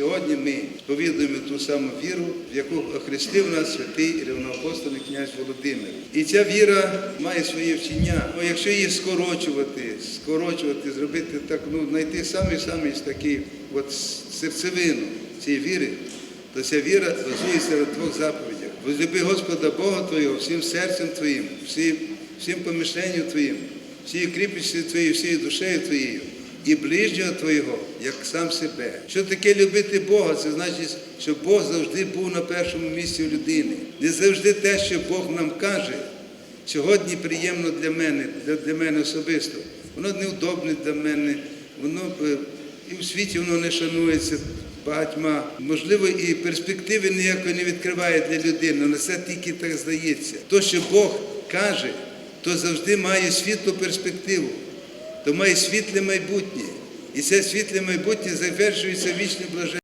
сьогодні ми сповідуємо ту саму віру, в яку охрестив нас святий рівноапостольний князь Володимир. І ця віра має своє вчення. Ну, якщо її скорочувати, скорочувати, зробити так, ну знайти самий-самий такий от серцевину цієї віри, то ця віра базується на двох заповідях. Возлюби Господа Бога Твого всім серцем Твоїм, всім, всім помишленням Твоїм, всією кріпістю Твоєю, всією душею Твоєю. І ближнього Твого, як сам себе. Що таке любити Бога? Це значить, що Бог завжди був на першому місці у людини. Не завжди те, що Бог нам каже, сьогодні приємно для мене, для, для мене особисто. Воно неудобне для мене, воно е, і в світі воно не шанується багатьма. Можливо, і перспективи ніякої не відкриває для людини, але це тільки так здається. То, що Бог каже, то завжди має світлу перспективу, то має світле майбутнє. І це світле майбутнє завершується вічним блаженством.